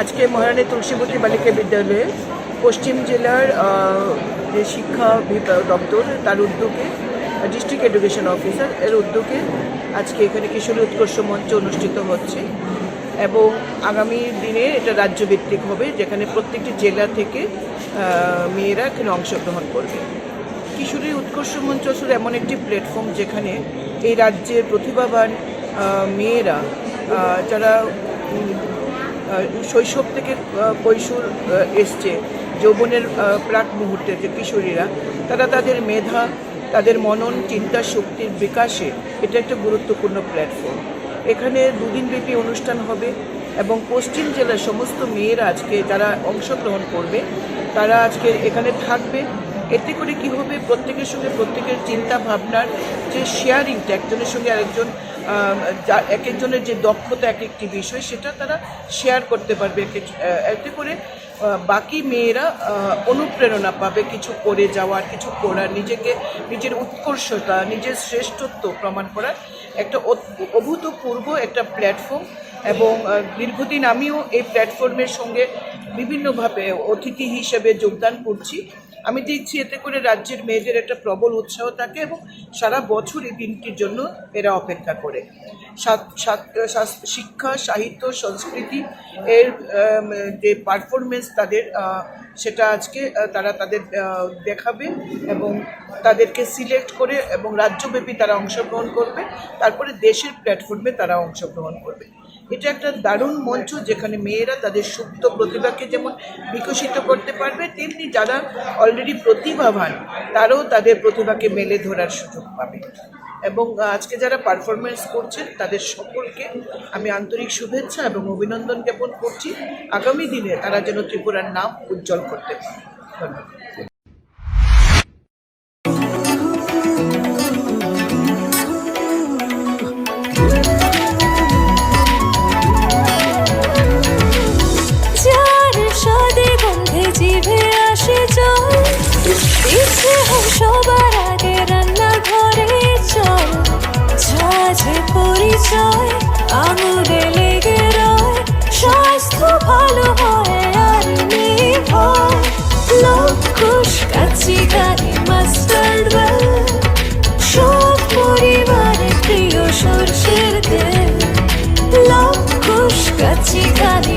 আজকে মহারানী তুলসীবতী বালিকা বিদ্যালয়ে পশ্চিম জেলার যে শিক্ষা দপ্তর, তার উদ্যোগে ডিস্ট্রিক্ট এডুকেশন অফিসার এর উদ্যোগে আজকে এখানে কিশোরী উৎকর্ষ মঞ্চ অনুষ্ঠিত হচ্ছে। এবং আগামী দিনে এটা রাজ্যভিত্তিক হবে, যেখানে প্রত্যেকটি জেলা থেকে মেয়েরা এখানে অংশগ্রহণ করবে। কিশোরী উৎকর্ষ মঞ্চ আসলে এমন একটি প্ল্যাটফর্ম যেখানে এই রাজ্যের প্রতিভাবান মেয়েরা যারা শৈশব থেকে কৈশোর এসছে, যৌবনের প্রাক মুহূর্তে যে কিশোরীরা, তারা তাদের মেধা, তাদের মনন, চিন্তা, শক্তির বিকাশে এটা একটা গুরুত্বপূর্ণ প্ল্যাটফর্ম এখানে দুদিনব্যাপী অনুষ্ঠান হবে এবং পশ্চিম জেলার সমস্ত মেয়েরা আজকে যারা অংশগ্রহণ করবে, তারা আজকে এখানে থাকবে। এতে করে কি হবে? প্রত্যেকের সঙ্গে প্রত্যেকের চিন্তা ভাবনার যে শেয়ারিংটা একজনের সঙ্গে আরেকজন এক একজনের যে দক্ষতা, এক একটি বিষয়, সেটা তারা শেয়ার করতে পারবে এতে করে বাকি মেয়েরা অনুপ্রেরণা পাবে কিছু করে যাওয়ার, কিছু করার, নিজেকে, নিজের উৎকর্ষতা, নিজের শ্রেষ্ঠত্ব প্রমাণ করার একটা অভূতপূর্ব একটা প্ল্যাটফর্ম এবং দীর্ঘদিন আমিও এই প্ল্যাটফর্মের সঙ্গে বিভিন্নভাবে অতিথি হিসেবে যোগদান করছি। আমি দেখছি এতে করে রাজ্যের মেয়েদের একটা প্রবল উৎসাহ থাকে এবং সারা বছর এই দিনটির জন্য এরা অপেক্ষা করে। শিক্ষা, সাহিত্য, সংস্কৃতি এর যে পারফরমেন্স তাদের সেটা আজকে তারা তাদের দেখাবে এবং তাদেরকে সিলেক্ট করে এবং রাজ্যব্যাপী তারা অংশগ্রহণ করবে। তারপরে দেশের প্ল্যাটফর্মে তারা অংশগ্রহণ করবে। এটা একটা দারুণ মঞ্চ যেখানে মেয়েরা তাদের সুপ্ত প্রতিভাকে যেমন বিকশিত করতে পারবে, তেমনি যারা অলরেডি প্রতিভাবান, তারাও তাদের প্রতিভাকে মেলে ধরার সুযোগ পাবে। এবং আজকে যারা পারফরমেন্স করছেন, তাদের সকলকে আমি আন্তরিক শুভেচ্ছা এবং অভিনন্দন জ্ঞাপন করছি। আগামী দিনে তারা যেন ত্রিপুরার নাম উজ্জ্বল করতে পারে। ধন্যবাদ। জিভে আসে জল। ইচ্ছে হয় সবার আগে রান্নাঘরে চল। ঝাঝে পরিচয়, আঙুলে লেগে রয়। স্বাস্থ্য ভালো হয় আর নেই ভয় লকুশ কাচি গাড়ি মাস্টার্ড সব পরিবারের প্রিয় সর্ষের তেল। লকুশ কাচি গাড়ি